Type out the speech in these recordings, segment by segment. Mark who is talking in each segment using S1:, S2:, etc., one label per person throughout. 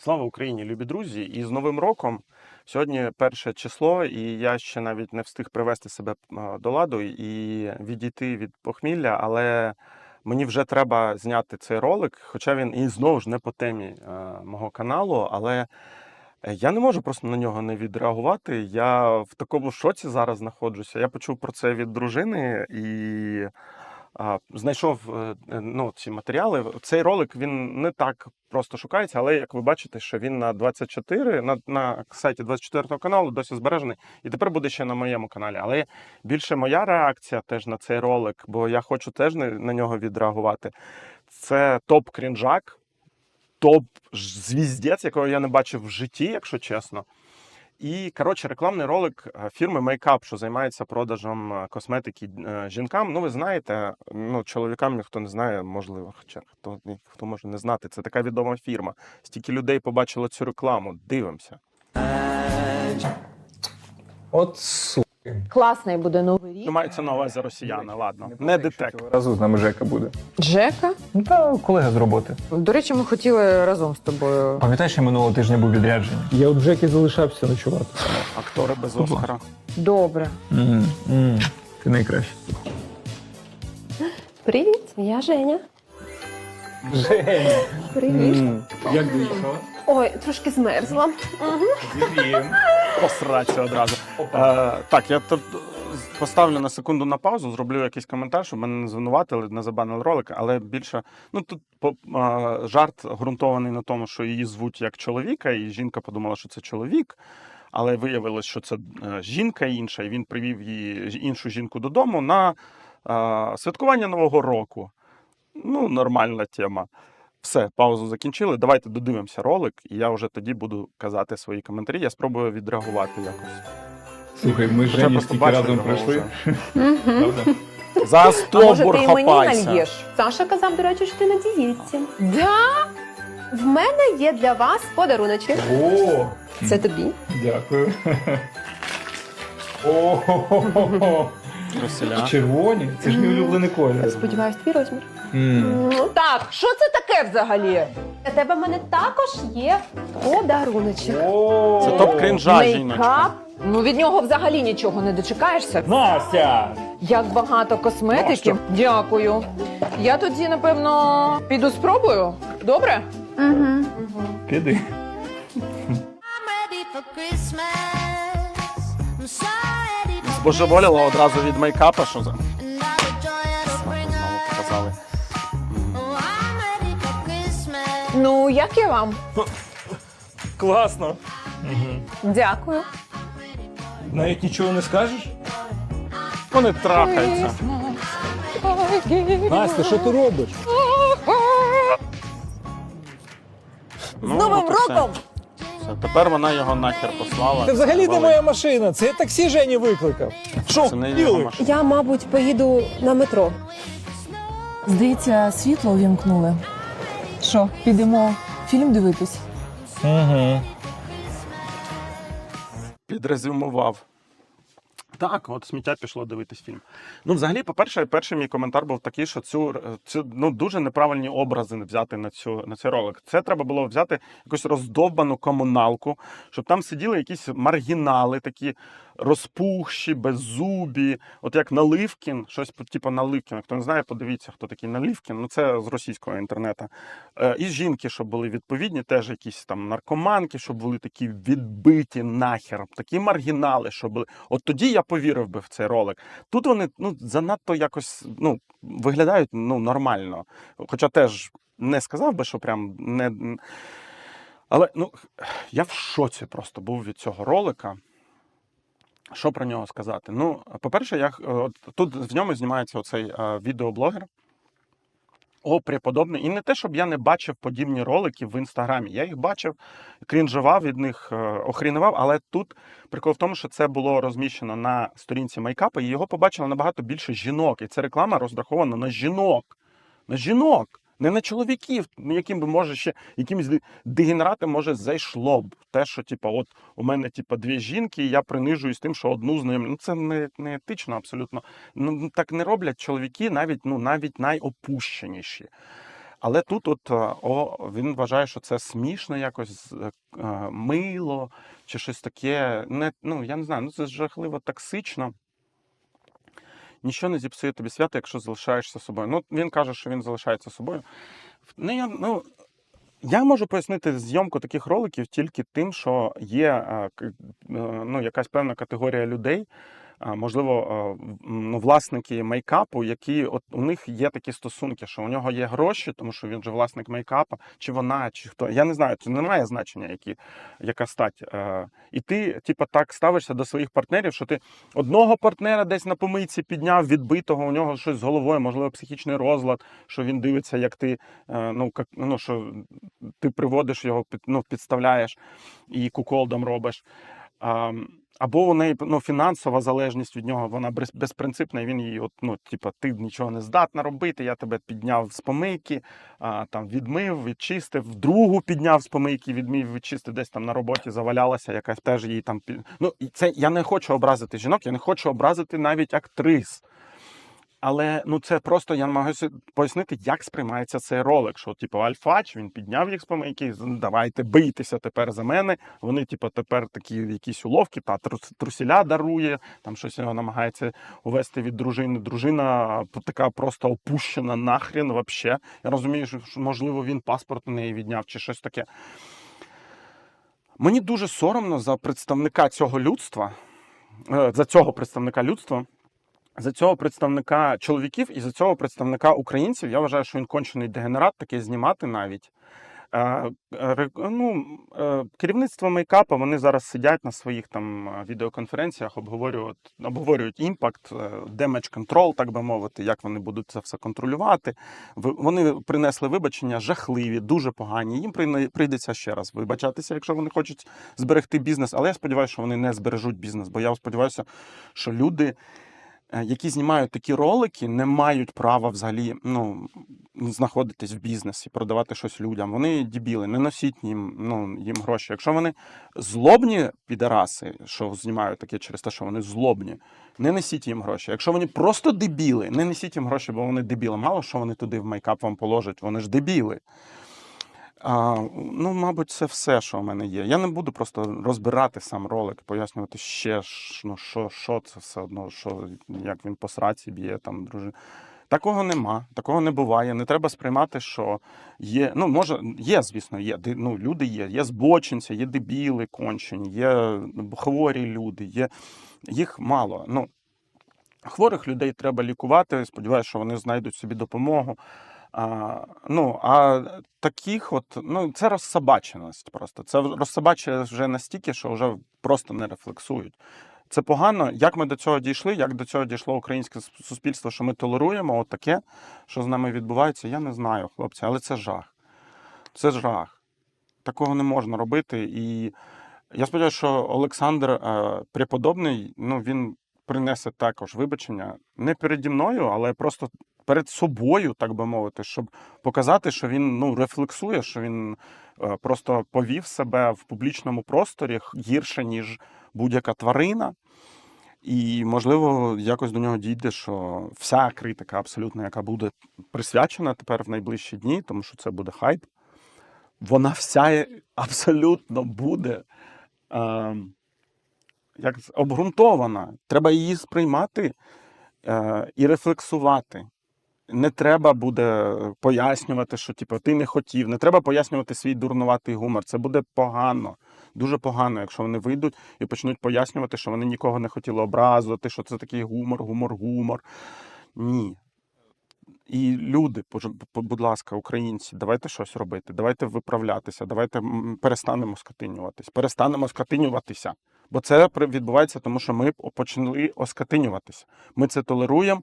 S1: Слава Україні, любі друзі! І з Новим роком сьогодні перше число, і я ще навіть не встиг привести себе до ладу і відійти від похмілля, але мені вже треба зняти цей ролик, хоча він і знову ж не по темі мого каналу, але е, я не можу просто на нього не відреагувати. Я в такому шоці зараз знаходжуся. Я почув про це від дружини і знайшов е, е, ну, ці матеріали. Цей ролик він не так просто шукається, але як ви бачите, що він на 24, на, на сайті 24 каналу досі збережений, і тепер буде ще на моєму каналі. Але більше моя реакція теж на цей ролик, бо я хочу теж на, на нього відреагувати. Це топ крінжак, топ звіздець, якого я не бачив в житті, якщо чесно. І коротше, рекламний ролик е, фірми Makeup, що займається продажем е, косметики е, жінкам. Ну, ви знаєте, ну чоловікам ніхто не знає, можливо, хоча хто хто може не знати. Це така відома фірма. Стільки людей побачило цю рекламу. Дивимося.
S2: От суки.
S3: Класний буде новий рік.
S1: Ну, мається на увазі росіяни, ладно. Не детект.
S2: Разу з нами Жека буде.
S3: Джека.
S2: Ну та колега з роботи.
S3: До речі, ми хотіли разом з тобою.
S2: Пам'ятаєш, я минулого тижня був відряджений?
S4: Я у Джекі залишався ночувати.
S1: Актори без Оскара.
S3: Добре.
S2: м м Ти найкращий.
S5: Привіт, я Женя.
S2: Женя.
S5: Привіт.
S2: Як доїхала?
S5: Ой, трошки змерзла. Угу.
S1: Посраться одразу. Е, так, я тут поставлю на секунду на паузу, зроблю якийсь коментар, щоб мене не звинуватили, не забанили ролик, але більше. Ну тут по, е, жарт ґрунтований на тому, що її звуть як чоловіка, і жінка подумала, що це чоловік. Але виявилось, що це е, жінка інша, і він привів її іншу жінку додому на е, святкування Нового року. Ну, нормальна тема. Все, паузу закінчили. Давайте додивимося ролик, і я вже тоді буду казати свої коментарі. Я спробую відреагувати якось.
S2: Слухай, ми з Жені
S1: просто
S2: стільки
S1: бачили
S2: разом
S1: його
S2: пройшли. Правда?
S1: За
S3: А може
S1: стовбур
S3: ти і мені
S1: хапайся.
S3: нальєш?
S5: Саша казав, до речі, що ти на дієтці.
S3: Да?
S5: В мене є для вас подаруночки.
S2: О,
S5: Це тобі.
S2: дякую. О,
S1: Василя.
S2: червоні. Це ж мій улюблений колір.
S5: Сподіваюсь, твій розмір.
S2: М.
S5: Ну,
S3: Так, що це таке взагалі?
S5: Для тебе в мене також є подаруночок.
S2: О.
S1: Це топ крінжа, жіночка.
S3: Мейкап. Ну від нього взагалі нічого не дочекаєшся.
S2: Настя!
S3: Як багато косметики.
S1: Ну,
S3: Дякую. Я тоді, напевно, піду спробую. Добре?
S5: Угу.
S2: Піди.
S1: Збожеволіла одразу від мейкапа, що за показали.
S3: Ну, як я вам?
S2: Класно.
S3: Дякую.
S2: Навіть нічого не скажеш?
S1: Вони трахаються.
S4: Настя, що ти робиш?
S1: Ну,
S3: Новим
S1: от і все.
S3: роком!
S1: Все, Тепер вона його нахер послала.
S4: Це взагалі не
S1: Вали.
S4: моя машина, це я таксі Жені викликав. Що
S1: Це не його
S4: вділи?
S1: машина.
S5: Я, мабуть, поїду на метро.
S6: Здається, світло увімкнули. Що, підемо фільм дивитись?
S4: Угу.
S1: Підрезюмував. Так, от сміття пішло дивитись фільм. Ну, взагалі, по-перше, перший мій коментар був такий, що цю, цю ну, дуже неправильні образи взяти на, цю, на цей ролик. Це треба було взяти якусь роздовбану комуналку, щоб там сиділи якісь маргінали, такі розпухші, беззубі, от як Наливкін, щось типу Наливкіна. Хто не знає, подивіться, хто такий Наливкін. Ну, це з російського інтернету. Е, І жінки, щоб були відповідні, теж якісь там наркоманки, щоб були такі відбиті нахер, такі маргінали, щоб були. От тоді я повірив би в цей ролик. Тут вони ну, занадто якось ну, виглядають ну, нормально. Хоча теж не сказав би, що прям не. Але ну, я в шоці просто був від цього ролика. Що про нього сказати? Ну, по-перше, я, от, тут в ньому знімається оцей е, відеоблогер. О, преподобний. І не те, щоб я не бачив подібні ролики в інстаграмі. Я їх бачив, крінжував від них, е, охрінував, але тут прикол в тому, що це було розміщено на сторінці майкапа, і його побачило набагато більше жінок. І ця реклама розрахована на жінок. На жінок, не на чоловіків, яким би може ще якимось дегенератам може зайшло б. Те, що типу, от у мене типу, дві жінки, і я принижуюсь тим, що одну з ними. Ну це не, не етично абсолютно. Ну так не роблять чоловіки, навіть ну навіть найопущеніші. Але тут, от е, о, він вважає, що це смішно якось е, е, мило чи щось таке. Не, ну, я не знаю, ну це жахливо токсично. Нічого не зіпсує тобі свято, якщо залишаєшся собою. Ну, він каже, що він залишається собою. Ну, я, ну, я можу пояснити зйомку таких роликів тільки тим, що є е, е, ну, якась певна категорія людей, можливо, ну, власники мейкапу, які от у них є такі стосунки, що у нього є гроші, тому що він же власник мейкапа, чи вона, чи хто. Я не знаю, це не має значення, які, яка стать. І ти, типу, так ставишся до своїх партнерів, що ти одного партнера десь на помийці підняв, відбитого, у нього щось з головою, можливо, психічний розлад, що він дивиться, як ти, е, ну, як, ну, що ти приводиш його, ну, підставляєш і куколдом робиш. А, або у неї ну, фінансова залежність від нього, вона без- безпринципна, і він її, от, ну, типа, ти нічого не здатна робити, я тебе підняв з помийки, а, там, відмив, відчистив, другу підняв з помийки, відмив, відчистив, десь там на роботі завалялася, якась теж її там. Ну, це я не хочу образити жінок, я не хочу образити навіть актрис. Але ну це просто я намагаюся пояснити, як сприймається цей ролик. Що, типу, Альфач він підняв їх з помийки, давайте бийтеся тепер за мене. Вони, типу, тепер такі якісь уловки, та трус- трусіля дарує, там щось його намагається увести від дружини. Дружина така просто опущена нахрін вообще. Я розумію, що що, можливо він паспорт у неї відняв чи щось таке. Мені дуже соромно за представника цього людства, е, за цього представника людства. За цього представника чоловіків і за цього представника українців я вважаю, що він кончений дегенерат, таке знімати навіть. Е, е, ну, е, керівництво мейкапа вони зараз сидять на своїх там відеоконференціях, обговорюють, обговорюють імпакт, демедж контрол, так би мовити, як вони будуть це все контролювати. Вони принесли вибачення жахливі, дуже погані. Їм прийдеться ще раз вибачатися, якщо вони хочуть зберегти бізнес. Але я сподіваюся, що вони не збережуть бізнес, бо я сподіваюся, що люди які знімають такі ролики, не мають права взагалі ну, знаходитись в бізнесі, продавати щось людям. Вони дебіли, не носіть їм, ну, їм гроші. Якщо вони злобні підараси, що знімають таке через те, що вони злобні, не несіть їм гроші. Якщо вони просто дебіли, не несіть їм гроші, бо вони дебіли. Мало що вони туди в мейкап вам положать, вони ж дебіли. А, ну, мабуть, це все, що в мене є. Я не буду просто розбирати сам ролик, пояснювати ще, ну, що, що це все одно, що, як він по сраці б'є там дружина. Такого нема, такого не буває. Не треба сприймати, що є. Ну, може, є, звісно, є. Ну, люди є, є збочинці, є дебіли кончені, є хворі люди, є їх мало. Ну, хворих людей треба лікувати. Сподіваюся, що вони знайдуть собі допомогу. А, ну, а таких, от, ну, це розсобаченість просто. Це розсобачення вже настільки, що вже просто не рефлексують. Це погано. Як ми до цього дійшли, як до цього дійшло українське суспільство, що ми толеруємо от таке, що з нами відбувається, я не знаю, хлопці, але це жах. Це жах. Такого не можна робити. І я сподіваюся, що Олександр е, Преподобний, ну, він принесе також вибачення не переді мною, але просто перед собою, так би мовити, щоб показати, що він ну, рефлексує, що він е, просто повів себе в публічному просторі гірше, ніж будь-яка тварина. І, можливо, якось до нього дійде, що вся критика, абсолютно, яка буде присвячена тепер в найближчі дні, тому що це буде хайп, вона вся абсолютно буде е, як обґрунтована. Треба її сприймати е, і рефлексувати. Не треба буде пояснювати, що типу, ти не хотів. Не треба пояснювати свій дурнуватий гумор. Це буде погано, дуже погано, якщо вони вийдуть і почнуть пояснювати, що вони нікого не хотіли образувати, що це такий гумор, гумор, гумор. Ні. І люди, будь ласка, українці, давайте щось робити, давайте виправлятися, давайте перестанемо скотинюватись, перестанемо скотинюватися. Бо це відбувається, тому що ми почали оскотинюватися. Ми це толеруємо.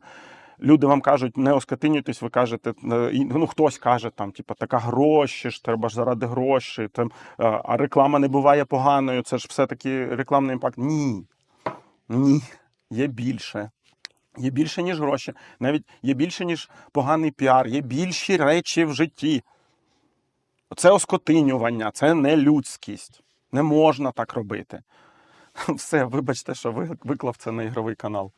S1: Люди вам кажуть, не оскотинюйтесь, ви кажете, е, ну хтось каже, там, типу, така гроші ж, треба ж заради грошей, там, е, а реклама не буває поганою, це ж все-таки рекламний імпакт. Ні. Ні, є більше. Є більше, ніж гроші, навіть є більше, ніж поганий піар, є більші речі в житті. Це оскотинювання, це не людськість. Не можна так робити. Все, вибачте, що виклав це на ігровий канал.